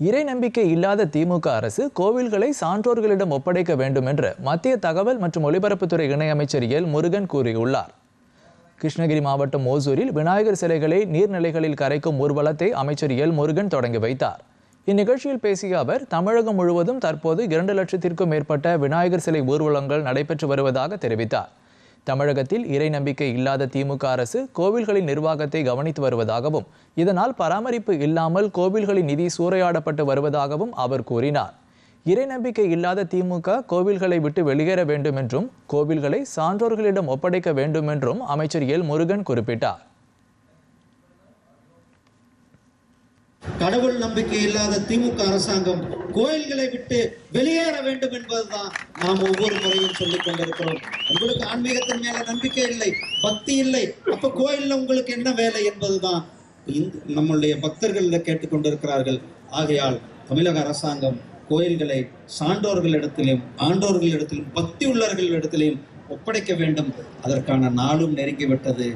இறை நம்பிக்கை இல்லாத திமுக அரசு கோவில்களை சான்றோர்களிடம் ஒப்படைக்க வேண்டும் என்று மத்திய தகவல் மற்றும் ஒலிபரப்புத்துறை இணையமைச்சர் எல். முருகன் கூறியுள்ளார். கிருஷ்ணகிரி மாவட்டம் ஓசூரில் விநாயகர் சிலைகளை நீர்நிலைகளில் கரைக்கும் ஊர்வலத்தை அமைச்சர் எல். முருகன் தொடங்கி வைத்தார். இந்நிகழ்ச்சியில் பேசிய அவர் தமிழகம் முழுவதும் தற்போது இரண்டு லட்சத்திற்கும் மேற்பட்ட விநாயகர் சிலை ஊர்வலங்கள் நடைபெற்று வருவதாக தெரிவித்தார். தமிழகத்தில் இறை நம்பிக்கை இல்லாத திமுக அரசு கோவில்களின் நிர்வாகத்தை கவனித்து வருவதாகவும் இதனால் பராமரிப்பு இல்லாமல் கோவில்களின் நிதி சூறையாடப்பட்டு வருவதாகவும் அவர் கூறினார். இறை நம்பிக்கை இல்லாத திமுக கோவில்களை விட்டு வெளியேற வேண்டும் என்றும் கோவில்களை சான்றோர்களிடம் ஒப்படைக்க வேண்டும் என்றும் அமைச்சர் எல். முருகன் குறிப்பிட்டார். கடவுள் நம்பிக்கை இல்லாத திமுக அரசாங்கம் கோயில்களை விட்டு வெளியேற வேண்டும் என்பதுதான் நாம் ஒவ்வொரு முறையும் சொல்லிக் கொண்டிருக்கிறோம். உங்களுக்கு ஆன்மீகத்தின் மேல நம்பிக்கை இல்லை பக்தி இல்லை அப்ப கோயில்ல உங்களுக்கு என்ன வேலை என்பதுதான். நம்மளுடைய பக்தர்கள் இதை கேட்டுக்கொண்டிருக்கிறார்கள் ஆகையால் தமிழக அரசாங்கம் கோயில்களை சான்றோர்களிடத்திலும் ஆண்டோர்களிடத்திலும் பக்தி உள்ளவர்களிடத்திலும் ஒப்படைக்க வேண்டும். அதற்கான நாளும் நெருங்கிவிட்டது